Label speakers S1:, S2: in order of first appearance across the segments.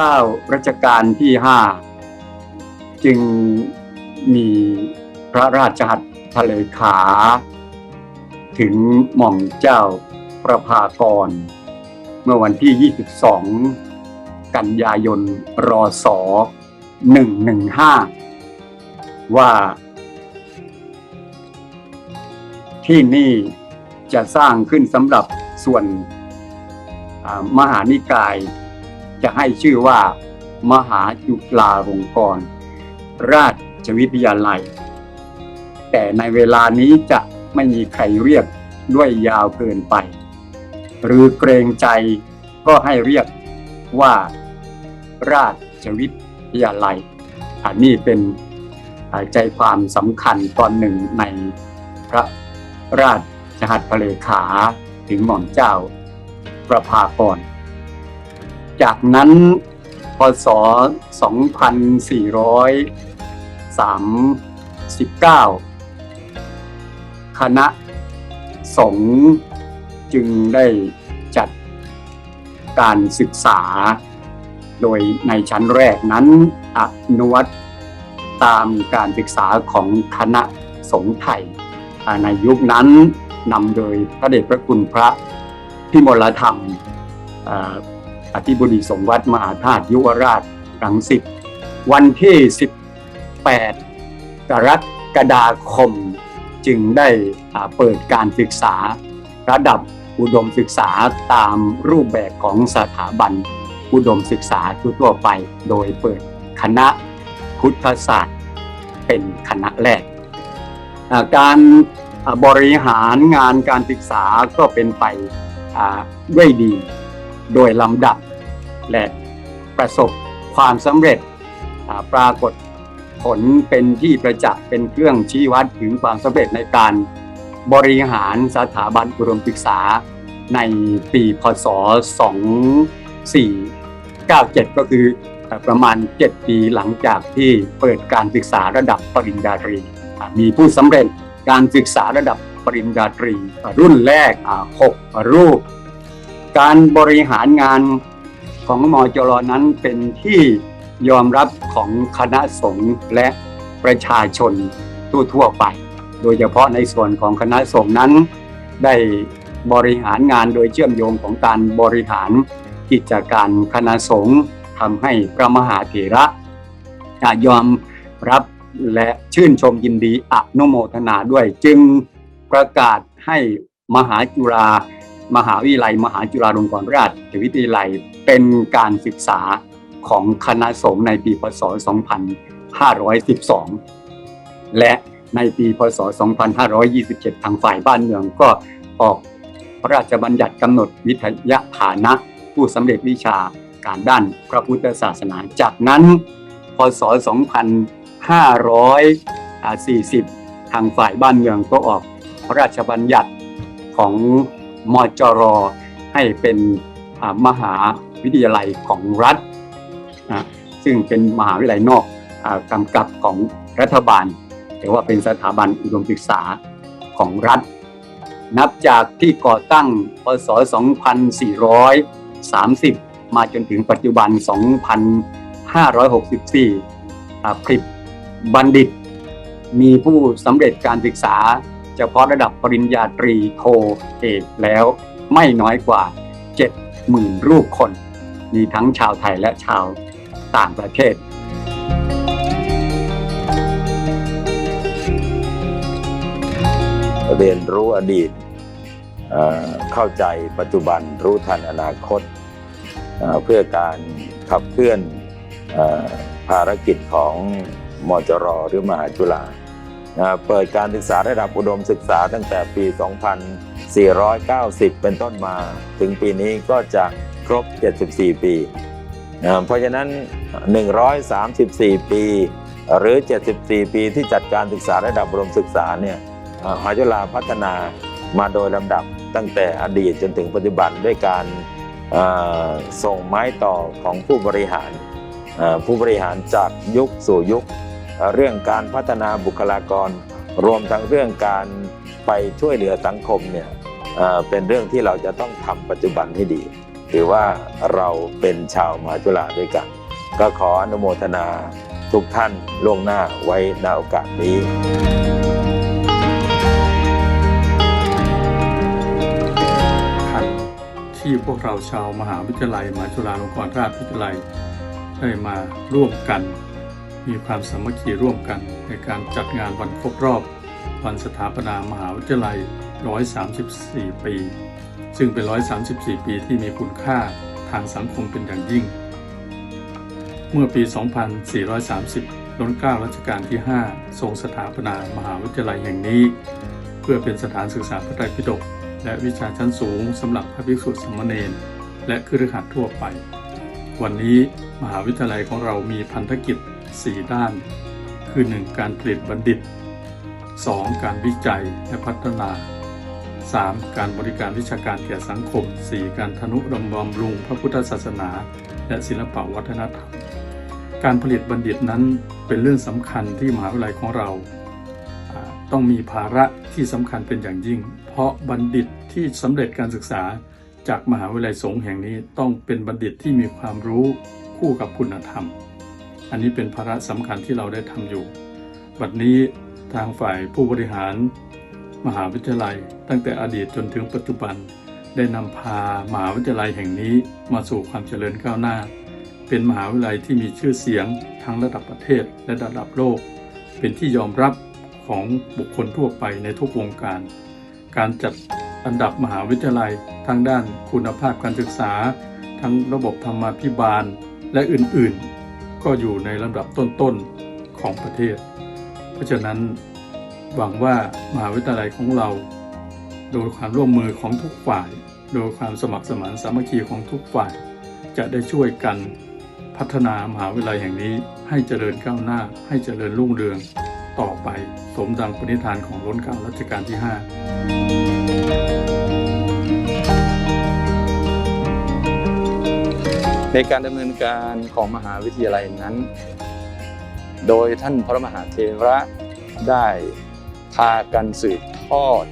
S1: เกล้ารัชกาลที่ห้าจึงมีพระราชหัตถเลขา ถึงหม่อมเจ้าประภากร เมื่อวันที่ 22 กันยายนรศ115 ว่า ที่นี่จะสร้างขึ้นสำหรับส่วนมหานิกาย จะให้ชื่อว่า มหาจุฬาลงกรณราชวิทยาลัย แต่ในเวลานี้จะไม่มีใครเรียกด้วยยาวเกินไป หรือเกรงใจก็ให้เรียกว่าราชวิทยาลัย อันนี้เป็นใจความสำคัญตอนหนึ่งในพระราชหัตถเลขาถึงหม่อมเจ้าประภากร จากนั้นพศ 2439 คณะสงฆ์จึงได้จัดการศึกษา โดยในชั้นแรกนั้นอนุวัตตามการศึกษาของคณะสงฆ์ไทย ในยุคนั้นนำโดยพระเดชพระคุณพระพิมลธรรม อธิบดีสงฆ์วัดมหาธาตุยุวราชรังสิตวันที่ 18 กรกฎาคม จึงได้เปิดการศึกษาระดับอุดมศึกษาตามรูปแบบของสถาบัน อุดมศึกษาทั่วไป โดยเปิดคณะพุทธศาสตร์เป็นคณะแรก การบริหารงานการศึกษาก็เป็นไปด้วยดี โดยลำดับ และประสบความสำเร็จปรากฏผลเป็นที่ประจักษ์เป็นเครื่องชี้วัดถึงความสำเร็จในการบริหารสถาบันอุดมศึกษาในปีพศ 2497 ก็คือประมาณ 7 ปีหลังจากที่เปิดการศึกษาระดับปริญญาตรี มีผู้สำเร็จการศึกษาระดับปริญญาตรี รุ่นแรก 6 รูป การบริหารงานของมอจรนั้นเป็นที่ยอมรับของคณะสงฆ์และประชาชนทั่วๆไป โดยเฉพาะในส่วนของคณะสงฆ์นั้น ได้บริหารงานโดยเชื่อมโยงของการบริหารกิจการคณะสงฆ์ทำให้พระมหาเถระอะยอมรับและชื่นชมยินดีอนุโมทนาด้วยจึงประกาศให้มหาจุฬา มหาวิทยาลัย มหาจุฬาลงกรณราชวิทยาลัยเป็นการศึกษาของคณะสงฆ์ในปีพศ 2512 และในปีพศ 2527 ทางฝ่ายบ้านเมืองก็ออกพระราชบัญญัติกำหนดวิทยาฐานะ ผู้สำเร็จวิชาการด้านพระพุทธศาสนา จากนั้น พศ 2540 ทางฝ่ายบ้านเมืองก็ออกพระราชบัญญัติของ มจรให้เป็นมหาวิทยาลัยของรัฐ ซึ่งเป็นมหาวิทยาลัยนอกอกำกับของรัฐบาลแต่ว่าเป็นสถาบันอุดมศึกษาของรัฐ นับจากที่ก่อตั้งพศ 2430 มาจนถึงปัจจุบัน 2564อ่าผลิตบัณฑิต มีผู้สำเร็จการศึกษา เฉพาะระดับปริญญาตรีโทเอกแล้วไม่น้อยกว่า 70,000 รูปคน มีทั้งชาวไทยและชาวต่างประเทศ
S2: เรียนรู้อดีต เข้าใจปัจจุบันรู้ทันอนาคต เพื่อการขับเคลื่อนภารกิจของมจรหรือมหาจุฬา เปิดการศึกษาระดับอุดมศึกษาตั้งแต่ปี 2490 เป็นต้นมาถึงปีนี้ก็จะครบ 74 ปี เพราะฉะนั้น 134 ปี หรือ 74 ปีที่จัดการศึกษาระดับอุดมศึกษาเนี่ยอ่ามหาจุฬาพัฒนามาโดยลำดับตั้งแต่อดีตจนถึงปัจจุบันด้วยการส่งไม้ต่อของผู้บริหารผู้บริหารจากยุคสู่ยุค เรื่องการพัฒนาบุคลากร รวมทั้งเรื่องการไปช่วยเหลือสังคมเนี่ยเป็นเรื่องที่เราจะต้องทำปัจจุบันให้ดีถือว่าเราเป็นชาวมหาจุฬาด้วยกัน ก็ขออนุโมทนาทุกท่านล่วงหน้าไว้ในโอกาสนี้
S3: คันที่พวกเราชาวมหาวิทยาลัยมหาจุฬาลงกรณราชวิทยาลัยได้มาร่วมกัน มีความสามัคคีร่วมกันในการจัดงานวันครบรอบ วันสถาปนามหาวิทยาลัย 134 ปี ซึ่งเป็น 134 ปีที่มีคุณค่าทางสังคมเป็นอย่างยิ่ง เมื่อปี 2430ล้นเกล้ารัชกาลที่ 5 ทรงสถาปนามหาวิทยาลัยแห่งนี้ เพื่อเป็นสถานศึกษาพระไตรปิฎกและวิชาชั้นสูงสำหรับพระภิกษุสามเณรและคฤหัสถ์ทั่วไป วันนี้มหาวิทยาลัยของเรามีพันธกิจ 4 ด้าน คือ 1. การผลิตบัณฑิต 2. การวิจัยและพัฒนา 3. การบริการวิชาการแก่สังคม 4. การทนุบำรุงพระพุทธศาสนา และศิลปวัฒนธรรม การผลิตบัณฑิตนั้นเป็นเรื่องสำคัญที่มหาวิทยาลัยของเราอ่าต้องมีภาระที่สำคัญเป็นอย่างยิ่ง เพราะบัณฑิตที่สำเร็จการศึกษาจากมหาวิทยาลัยสงฆ์แห่งนี้ต้องเป็นบัณฑิตที่มีความรู้คู่กับคุณธรรม อันนี้เป็นภาระสำคัญที่เราได้ทำอยู่ บัดนี้ทางฝ่ายผู้บริหาร มหาวิทยาลัย ตั้งแต่อดีตจนถึงปัจจุบัน ได้นำพามหาวิทยาลัยแห่งนี้มาสู่ความเจริญก้าวหน้า เป็นมหาวิทยาลัยที่มีชื่อเสียงทั้งระดับประเทศและระดับโลก เป็นที่ยอมรับของบุคคลทั่วไปในทุกวงการ การจัดอันดับมหาวิทยาลัยทั้งด้านคุณภาพการศึกษา ทั้งระบบธรรมาภิบาลและอื่น ๆ ก็อยู่ในลำดับต้นๆของประเทศ เพราะฉะนั้นหวังว่ามหาวิทยาลัยของเรา โดยความร่วมมือของทุกฝ่าย โดยความสมัครสมานสามัคคีของทุกฝ่าย จะได้ช่วยกันพัฒนามหาวิทยาลัยแห่งนี้ให้เจริญก้าวหน้า ให้เจริญรุ่งเรือง ต่อไปสมดังปณิธานของล้นเกล้ารัชกาลที่ 5
S4: ในการดำเนินการของมหาวิทยาลัยนั้น โดยท่านพระมหาเทระได้พากันสืบทอด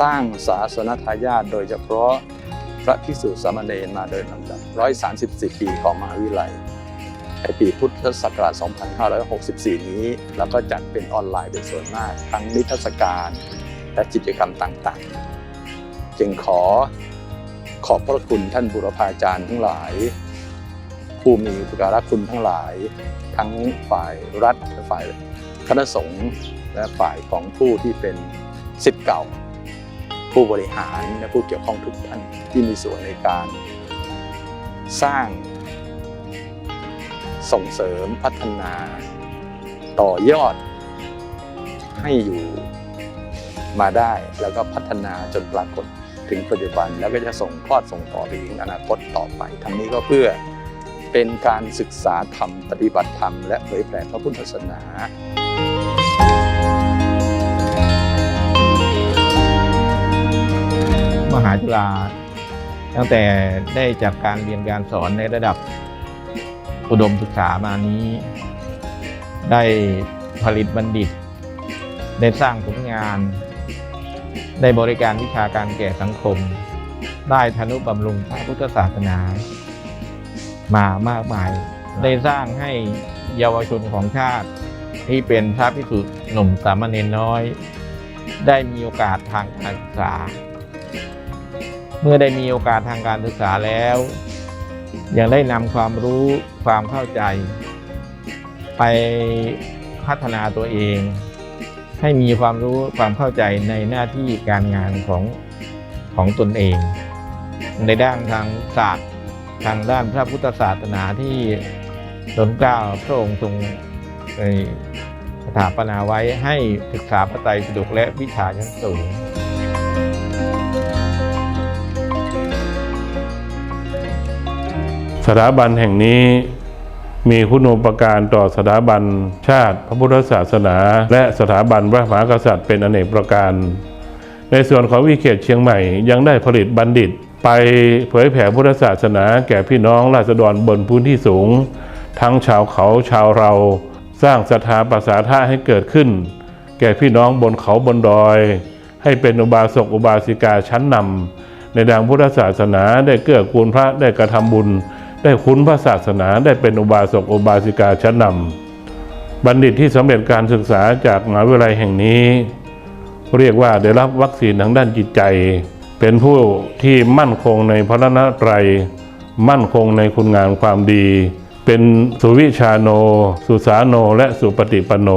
S4: สร้างศาสนทายาทโดยเฉพาะพระภิกษุสามเณรมาโดยลำดับ 134 ปีของมหาวิทยาลัย ในปีพุทธศักราช 2564 นี้ แล้วก็จัดเป็นออนไลน์เป็นส่วนมาก ทั้งนิทรรศการและกิจกรรมต่างๆ จึงขอ ขอบพระคุณท่านบุรพาจารย์ทั้งหลาย ผู้มีอุปการะคุณทั้งหลาย ทั้งฝ่ายรัฐและฝ่ายคณะสงฆ์และฝ่ายของผู้ที่เป็นสิทธิ์เก่า ผู้บริหารและผู้เกี่ยวข้องทุกท่านที่มีส่วนในการสร้าง ส่งเสริมพัฒนาต่อยอด ให้อยู่มาได้แล้วก็พัฒนาจนปรากฏ ถึงปัจจุบันแล้วก็จะส่งทอดส่งต่อไปถึงอนาคตต่อไป ทั้งนี้ก็เพื่อเป็นการศึกษาธรรมปฏิบัติธรรมและเผยแผ่พระพุทธศาสนา
S5: มหาจุฬาตั้งแต่ได้จากการเรียนการสอนในระดับอุดมศึกษามานี้ ได้ผลิตบัณฑิต ได้สร้างผลงาน ได้บริการวิชาการแก่สังคม ได้ทนุบำรุงพระพุทธศาสนา มามากมาย ได้สร้างให้เยาวชนของชาติ ที่เป็นพระภิกษุหนุ่มสามเณรน้อย ได้มีโอกาสทางการศึกษา เมื่อได้มีโอกาสทางการศึกษาแล้ว ยังได้นำความรู้ความเข้าใจ ไปพัฒนาตัวเอง ให้มีความรู้ความเข้าใจในหน้าที่การงานของของตนเอง ในด้านทางศาสตร์ทางด้านพระพุทธศาสนาที่ตนกล้าพระองค์ทรงสถาปนาไว้ให้ศึกษาพระไตรปิฎกและวิชาชั้นสูง
S6: สถาบันแห่งนี้ มีคุณูปการต่อสถาบันชาติพระพุทธศาสนา และสถาบันพระมหากษัตริย์เป็นอเนกประการ ในส่วนของวิเขตเชียงใหม่ยังได้ผลิตบัณฑิต ไปเผยแผ่พุทธศาสนา แก่พี่น้องราษฎรบนพื้นที่สูง ทั้งชาวเขาชาวเรา สร้างศรัทธาประสาทะให้เกิดขึ้น แก่พี่น้องบนเขาบนดอย ให้เป็นอุบาสกอุบาสิกาชั้นนำในทางพุทธศาสนาได้เกื้อกูลพระได้กระทำบุญ ได้คุ้นพระศาสนาได้เป็นอุบาสกอุบาสิกาชั้นนำบัณฑิตที่สำเร็จการศึกษาจากมหาวิทยาลัยแห่งนี้ เรียกว่าได้รับวัคซีนทางด้านจิตใจ เป็นผู้ที่มั่นคงในพระรัตนตรัย มั่นคงในคุณงามความดี เป็นสุวิชาโน สุสาโน และสุปฏิปโน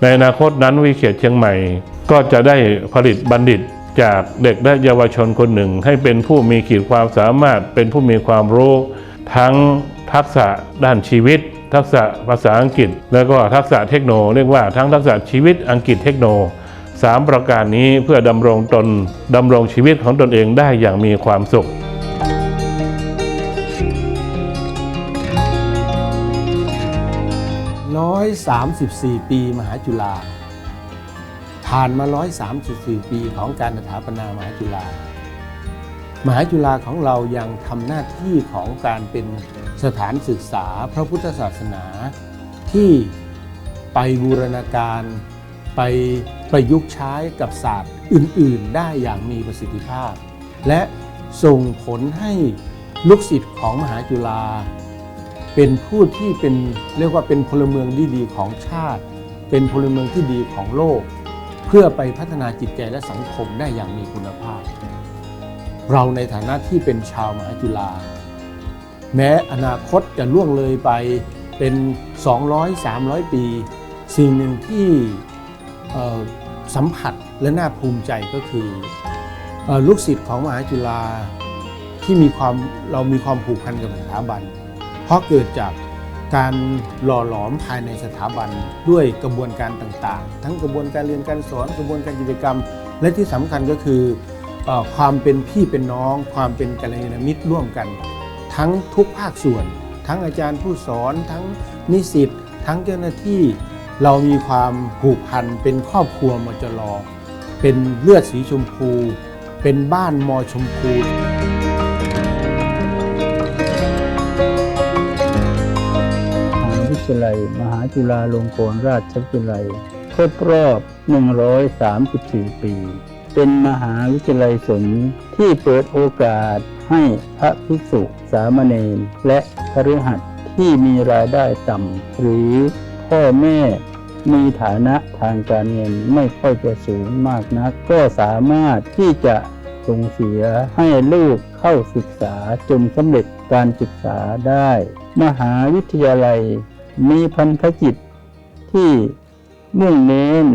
S6: ในอนาคตนั้นวิเขตเชียงใหม่ ก็จะได้ผลิตบัณฑิต จากเด็กและเยาวชนคนหนึ่ง ให้เป็นผู้มีขีดความสามารถ เป็นผู้มีความรู้ ทั้งทักษะด้านชีวิต ทักษะภาษาอังกฤษ แล้วก็ทักษะเทคโนโลยีเรียกว่าทั้งทักษะชีวิตอังกฤษเทคโนโลยีสามประการนี้เพื่อดำรงตนดำรงชีวิตของตนเองได้อย่างมีความสุข
S7: 134 ปี มหาจุฬา ผ่านมา 134 ปีของการสถาปนามหาจุฬามหาจุฬาของเรายังทำหน้าที่ของการเป็นสถานศึกษาพระพุทธศาสนา ที่ไปบูรณาการไปประยุกต์ใช้กับศาสตร์อื่น ๆ ได้อย่างมีประสิทธิภาพ และส่งผลให้ลูกศิษย์ของมหาจุฬาเป็นผู้ที่เป็นเรียกว่าเป็นพลเมืองที่ดีของชาติ เป็นพลเมืองที่ดีของโลก เพื่อไปพัฒนาจิตใจและสังคมได้อย่างมีคุณภาพ เราในฐานะที่เป็นชาวมหาจุฬาแม้อนาคตจะล่วงเลยไปเป็น 200-300 ปี สิ่งหนึ่งที่สัมผัสและน่าภูมิใจก็คืออลูกศิษย์ของมหาจุฬาที่มีความเรามีความผูกพันกับสถาบัน เพราะเกิดจาก การหล่อหลอมภายในสถาบันด้วยกระบวนการต่างๆ ทั้งกระบวนการเรียนการสอนกระบวนการกิจกรรม และที่สำคัญก็คือความเป็นพี่เป็นน้อง ความเป็นกัลยาณมิตรร่วมกัน ทั้งทุกภาคส่วน ทั้งอาจารย์ผู้สอน ทั้งนิสิตทั้งเจ้าหน้าที่เรามีความผูกพันเป็นครอบครัวมจรเป็นเลือดสีชมพู เป็นบ้านมอชมพู
S8: ทยาลัย มหาจุฬาลงกรณราชวิทยาลัย ครบรอบ 134 ปี เป็นมหาวิทยาลัยสงฆ์ที่เปิดโอกาสให้พระภิกษุ สามเณร และคฤหัสถ์ที่มีรายได้ต่ำ หรือพ่อแม่มีฐานะทางการเงินไม่ค่อยจะสูงมากนัก ก็สามารถที่จะส่งเสียให้ลูกเข้าศึกษาจนสำเร็จการศึกษาได้ มหาวิทยาลัย มีพันธกิจที่มุ่งเน้น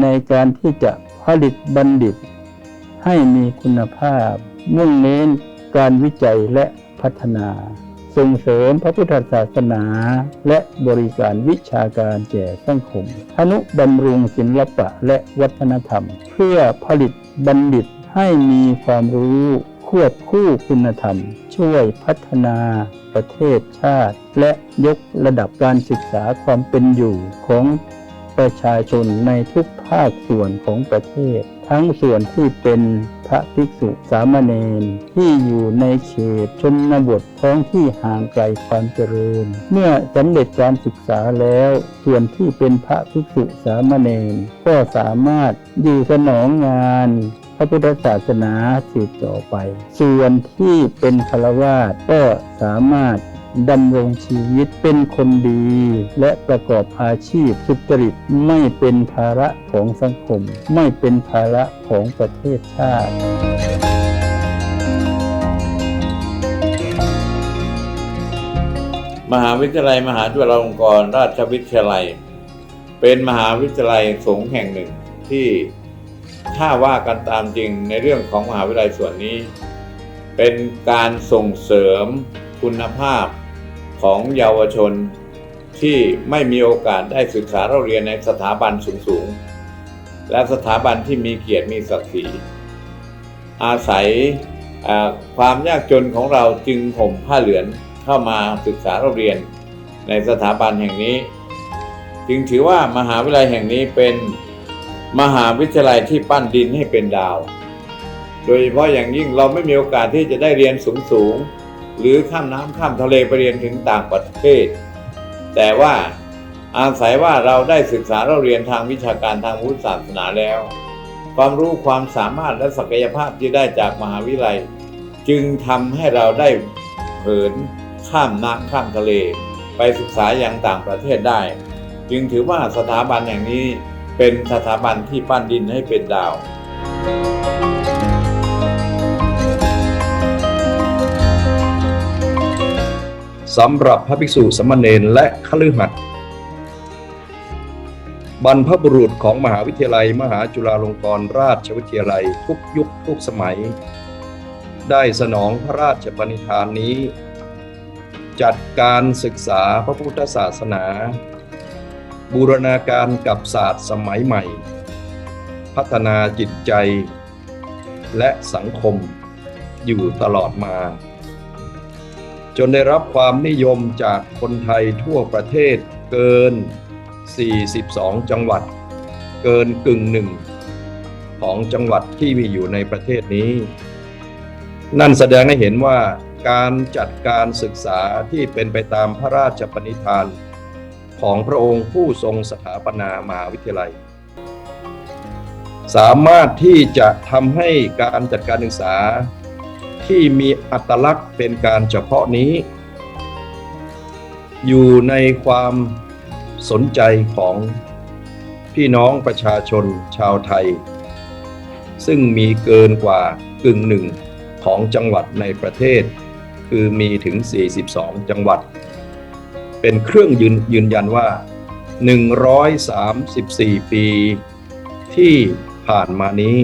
S8: ในการที่จะผลิตบัณฑิต ให้มีคุณภาพ มุ่งเน้นการวิจัยและพัฒนา ส่งเสริมพระพุทธศาสนา และบริการวิชาการแก่สังคมอนุบำรุงศิลปะและวัฒนธรรม เพื่อผลิตบัณฑิตให้มีความรู้ ควบคู่คุณธรรม ช่วยพัฒนาประเทศชาติ และยกระดับการศึกษาความเป็นอยู่ของประชาชนในทุกภาคส่วนของประเทศ ทั้งส่วนที่เป็นพระภิกษุสามเณรที่อยู่ในเขตชนบทท้องที่ห่างไกลความเจริญ เมื่อสำเร็จการศึกษาแล้ว ส่วนที่เป็นพระภิกษุสามเณรก็สามารถอยู่สนองงาน พระพุทธศาสนาสืบต่อไป ส่วนที่เป็นฆราวาสก็สามารถดำรงชีวิตเป็นคนดี และประกอบอาชีพสุจริตไม่เป็นภาระของสังคม ไม่เป็นภาระของประเทศชาติ
S9: มหาวิทยาลัยมหาจุฬาลงกรณราชวิทยาลัย เป็นมหาวิทยาลัยสงฆ์แห่งหนึ่งที่ ถ้าว่ากันตามจริงในเรื่องของมหาวิทยาลัยส่วนนี้ เป็นการส่งเสริมคุณภาพของเยาวชนที่ไม่มีโอกาสได้ศึกษาเราเรียนในสถาบันสูงๆ และสถาบันที่มีเกียรติมีศักดิ์ศรีอาศัยความยากจนของเราจึงห่มผ้าเหลืองเข้ามาศึกษาเราเรียนในสถาบันแห่งนี้ จึงถือว่ามหาวิทยาลัยแห่งนี้เป็น มหาวิทยาลัยที่ปั้นดินให้เป็นดาว โดยเฉพาะอย่างยิ่งเราไม่มีโอกาสที่จะได้เรียนสูงๆหรือข้ามน้ำข้ามทะเลไปเรียนถึงต่างประเทศ แต่ว่าอาศัยว่าเราได้ศึกษาเราเรียนทางวิชาการทางพุทธศาสนาแล้ว ความรู้ความสามารถและศักยภาพที่ได้จากมหาวิทยาลัย จึงทำให้เราได้เหินข้ามน้ำข้ามทะเล ไปศึกษาอย่างต่างประเทศได้ จึงถือว่าสถาบันแห่างนี้ เป็นสถาบันที่ปั้นดินให้เป็นดาว
S10: สำหรับพระภิกษุสามเณรและคฤหัสถ์บรรพบุรุษของมหาวิทยาลัย มหาจุฬาลงกรณราชวิทยาลัยทุกยุคทุกสมัย ได้สนองพระราชปณิธานนี้ จัดการศึกษาพระพุทธศาสนา บูรณาการกับศาสตร์สมัยใหม่ พัฒนาจิตใจ และสังคมอยู่ตลอดมา จนได้รับความนิยมจากคนไทยทั่วประเทศเกิน 42 จังหวัด เกินกึ่งหนึ่ง ของจังหวัดที่มีอยู่ในประเทศนี้ นั่นแสดงให้เห็นว่าการจัดการศึกษาที่เป็นไปตามพระราชปณิธาน ของพระองค์ผู้ทรงสถาปนามหาวิทยาลัย สามารถที่จะทำให้การจัดการศึกษาที่มีอัตลักษณ์เป็นการเฉพาะนี้ อยู่ในความสนใจของพี่น้องประชาชนชาวไทย ซึ่งมีเกินกว่ากึ่งหนึ่งของจังหวัดในประเทศ คือมีถึง 42 จังหวัด เป็นเครื่องยืนยืนยันว่า 134 ปีที่ผ่านมานี้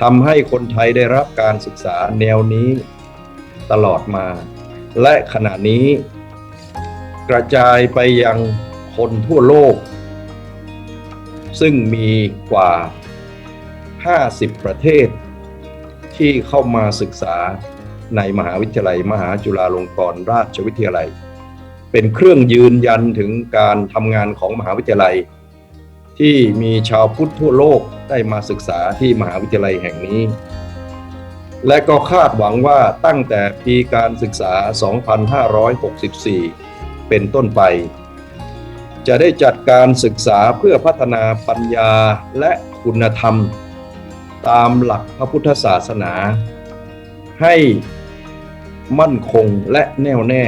S10: ทำให้คนไทยได้รับการศึกษาแนวนี้ตลอดมา และขณะนี้ กระจายไปยังคนทั่วโลก ซึ่งมีกว่า 50 ประเทศ ที่เข้ามาศึกษาในมหาวิทยาลัย มหาจุฬาลงกรณราชวิทยาลัย เป็นเครื่องยืนยันถึงการทำงานของมหาวิทยาลัย ที่มีชาวพุทธทั่วโลกได้มาศึกษาที่มหาวิทยาลัยแห่งนี้ และก็คาดหวังว่าตั้งแต่ปีการศึกษา 2564 เป็นต้นไป จะได้จัดการศึกษาเพื่อพัฒนาปัญญาและคุณธรรม ตามหลักพระพุทธศาสนา ให้มั่นคงและแน่วแน่